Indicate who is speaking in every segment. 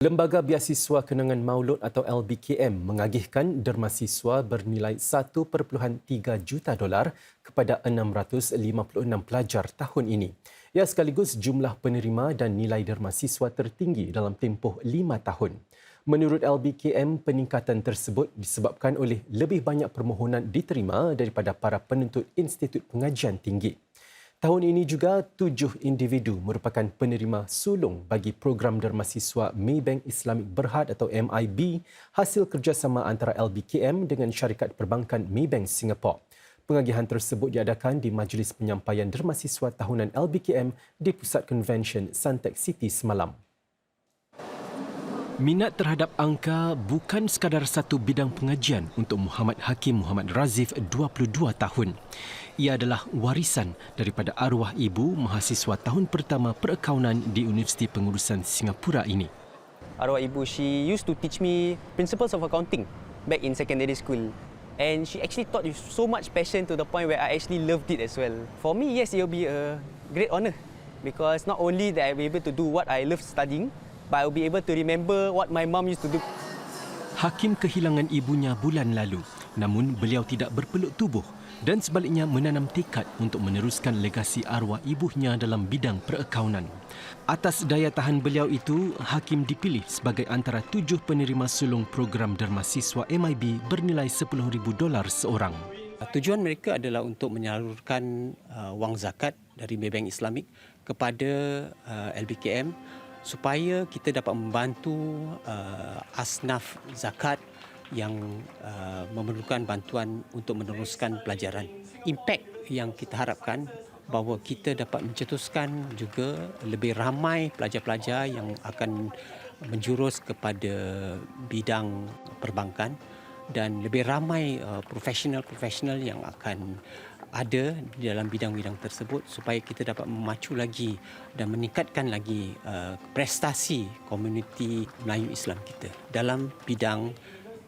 Speaker 1: Lembaga Biasiswa Kenangan Maulud atau LBKM mengagihkan derma siswa bernilai 1.3 juta dolar kepada 656 pelajar tahun ini. Ia sekaligus jumlah penerima dan nilai derma siswa tertinggi dalam tempoh lima tahun. Menurut LBKM, peningkatan tersebut disebabkan oleh lebih banyak permohonan diterima daripada para penuntut Institut Pengajian Tinggi. Tahun ini juga tujuh individu merupakan penerima sulung bagi program derma siswa Maybank Islamic Berhad atau MIB hasil kerjasama antara LBKM dengan syarikat perbankan Maybank Singapore. Pengagihan tersebut diadakan di Majlis Penyampaian Derma Siswa Tahunan LBKM di Pusat Convention Suntec City semalam. Minat terhadap angka bukan sekadar satu bidang pengajian untuk Muhammad Hakim Muhammad Razif 22 tahun. Ia adalah warisan daripada arwah ibu mahasiswa tahun pertama perakaunan di Universiti Pengurusan Singapura ini.
Speaker 2: Arwah ibu, she used to teach me principles of accounting back in secondary school. And she actually taught with so much passion to the point where I actually loved it as well. For me, yes, it will be a great honour because not only that I be able to do what I love studying, but I will be able to remember what my mum used to do.
Speaker 1: Hakim kehilangan ibunya bulan lalu, namun beliau tidak berpeluk tubuh dan sebaliknya menanam tekad untuk meneruskan legasi arwah ibunya dalam bidang perakaunan. Atas daya tahan beliau itu, Hakim dipilih sebagai antara tujuh penerima sulung program derma siswa MIB bernilai RM10,000 seorang.
Speaker 3: Tujuan mereka adalah untuk menyalurkan uh, wang zakat dari Maybank Islamik kepada uh, LBKM supaya kita dapat membantu uh, asnaf zakat yang uh, memerlukan bantuan untuk meneruskan pelajaran. Impact yang kita harapkan bahawa kita dapat mencetuskan juga lebih ramai pelajar-pelajar yang akan menjurus kepada bidang perbankan dan lebih ramai uh, profesional-profesional yang akan ada dalam bidang-bidang tersebut supaya kita dapat memacu lagi dan meningkatkan lagi uh, prestasi komuniti Melayu Islam kita dalam bidang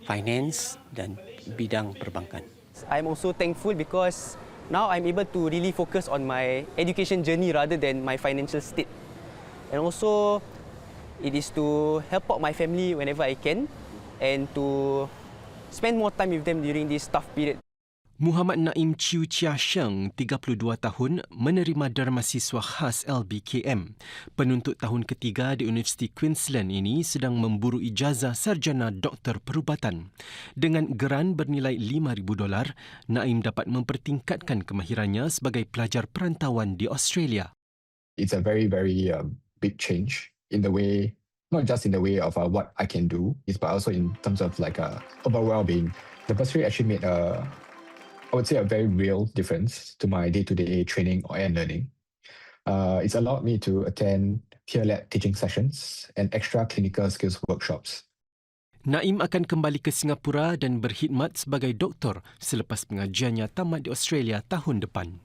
Speaker 3: finance dan bidang perbankan.
Speaker 2: I'm also thankful because now I'm able to really focus on my education journey rather than my financial state. And also, it is to help out my family whenever I can and to spend more time with them during this tough period.
Speaker 1: Muhammad Naim Chiu Chia Sheng, 32 tahun, menerima derma siswa khas LBKM. Penuntut tahun ketiga di Universiti Queensland ini sedang memburu ijazah sarjana doktor perubatan. Dengan geran bernilai RM5,000, dolar, Naim dapat mempertingkatkan kemahirannya sebagai pelajar perantauan di Australia.
Speaker 4: It's a very, very uh, big change in the way, not just in the way of uh, what I can do, but also in terms of like uh, overall well-being. The bursary actually made a I would say a very real difference to my day-to-day training and learning. Uh, it's allowed me to attend peer-led teaching sessions and extra clinical skills workshops.
Speaker 1: Naim akan kembali ke Singapura dan berkhidmat sebagai doktor selepas pengajiannya tamat di Australia tahun depan.